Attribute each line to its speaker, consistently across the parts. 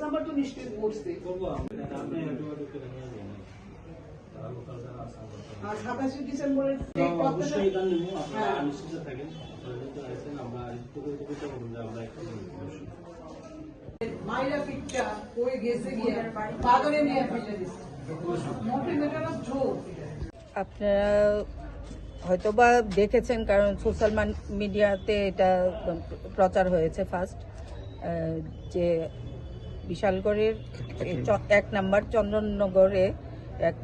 Speaker 1: Number তো নিশ্চয়ই পড়ছে। আর সাতাশে ডিসেম্বরের এই কথাটা। মাইরা পিঠটা ওই গেছে গিয়ে? পাগলে নিয়ে ফেলে দিচ্ছে মোটে মেটানো ঝোল
Speaker 2: আপনারা হয়তো বা দেখেছেন কারণ সোশ্যাল মিডিয়াতে এটা প্রচার হয়েছে ফার্স্ট যে বিশালগড়ের এক নাম্বার। চন্দননগরে এক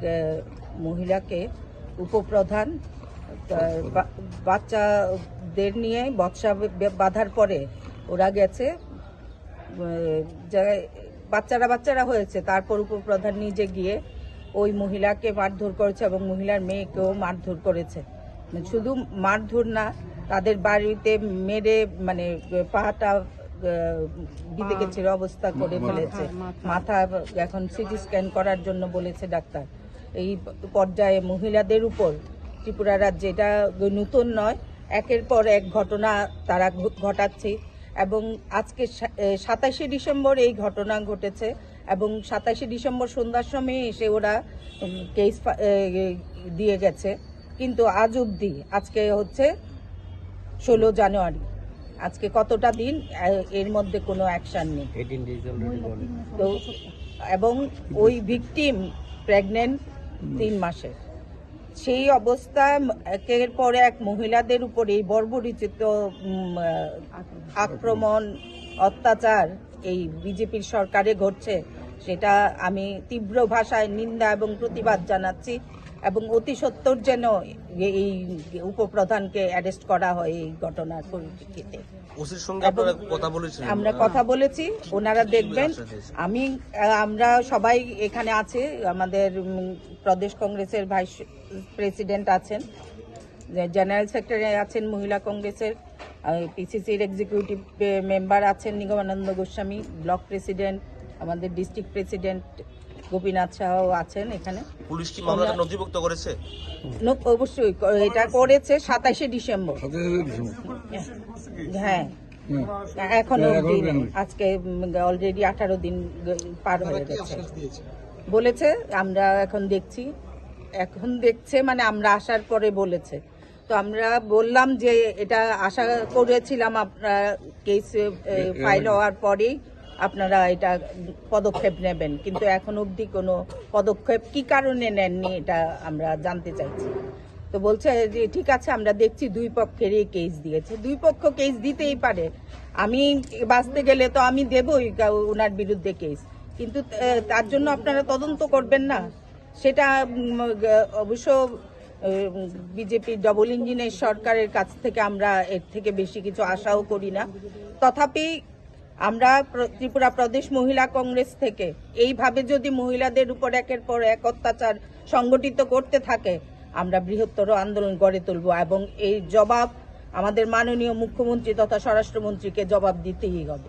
Speaker 2: মহিলাকে উপপ্রধান বাচ্চাদের নিয়ে বৎসা বাঁধার পরে ওরা গেছে বাচ্চারা বাচ্চারা হয়েছে তারপর উপপ্রধান নিজে গিয়ে ওই মহিলাকে মারধর করেছে এবং মহিলার মেয়েকেও মারধর করেছে। মানে শুধু মারধর না তাদের বাড়িতে মেরে মানে পাটা দিতে গেছে অবস্থা করে ফেলেছে। মাথা এখন সিটি স্ক্যান করার জন্য বলেছে ডাক্তার। এই পর্যায়ে মহিলাদের উপর ত্রিপুরা রাজ্যে এটা নতুন নয় একের পর এক ঘটনা তারা ঘটাচ্ছে এবং আজকে সাতাশে ডিসেম্বর এই ঘটনা ঘটেছে এবং সাতাশে ডিসেম্বর সন্ধ্যার সময় এসে ওরা কেস দিয়ে গেছে। কিন্তু আজ অবধি আজকে হচ্ছে ষোলো জানুয়ারি। আজকে কতটা দিন এর মধ্যে কোনো অ্যাকশন নেই। তো এবং ওই ভিকটিম প্রেগনেন্ট তিন মাসের। সেই অবস্থা একের পর এক মহিলাদের উপর এই বর্বরিচিত আক্রমণ অত্যাচার এই বিজেপির সরকারে ঘটছে সেটা আমি তীব্র ভাষায় নিন্দা এবং প্রতিবাদ জানাচ্ছি। এবং অতি সত্বর যেন এই উপপ্রধানকে অ্যারেস্ট করা হয় এই ঘটনার পরিপ্রেক্ষিতে।
Speaker 3: ওসির সঙ্গে আপনারা কথা বলেছিলেন?
Speaker 2: আমরা কথা বলেছি ওনারা দেখবেন। আমি আমরা সবাই এখানে আছে আমাদের প্রদেশ কংগ্রেসের ভাইস প্রেসিডেন্ট আছেন জেনারেল সেক্রেটারি আছেন মহিলা কংগ্রেসের পিসিসির এক্সিকিউটিভ মেম্বার আছেন নিগমানন্দ গোস্বামী ব্লক প্রেসিডেন্ট আমাদের ডিস্ট্রিক্ট প্রেসিডেন্ট গোপীনাথ সাহ আছেন এখানে।
Speaker 3: পুলিশ কি মামলাটা নথিভুক্ত করেছে?
Speaker 2: অবশ্যই এটা করেছে সাতাশে ডিসেম্বর। হ্যাঁ। এখনও আজকে অলরেডি আঠারো দিন পার হয়ে গেছে। বলেছে আমরা এখন দেখছি। এখন দেখছে মানে আমরা আসার পরে বলেছে। তো আমরা বললাম যে এটা আশা করেছিলাম আপনারা কেস ফাইল হওয়ার পরেই। আপনারা এটা পদক্ষেপ নেবেন। কিন্তু এখন অবধি কোনো পদক্ষেপ কি কারণে নেননি এটা আমরা জানতে চাইছি। তো বলছে যে, ঠিক আছে, আমরা দেখছি দুই পক্ষেরই কেস দিয়েছে। দুই পক্ষ কেস দিতেই পারে। আমি বাঁচতে গেলে তো আমি দেবই ওনার বিরুদ্ধে কেস কিন্তু তার জন্য আপনারা তদন্ত করবেন না? সেটা অবশ্য বিজেপি ডবল ইঞ্জিনের সরকারের কাছ থেকে আমরা এর থেকে বেশি কিছু আশাও করি না। তথাপি আমরা ত্রিপুরা প্রদেশ মহিলা কংগ্রেস থেকে, এইভাবে যদি মহিলাদের উপর একের পর এক অত্যাচার সংগঠিত করতে থাকে, আমরা বৃহত্তর আন্দোলন গড়ে তুলব এবং এই জবাব আমাদের মাননীয় মুখ্যমন্ত্রী তথা স্বরাষ্ট্রমন্ত্রীকে জবাব দিতেই হবে।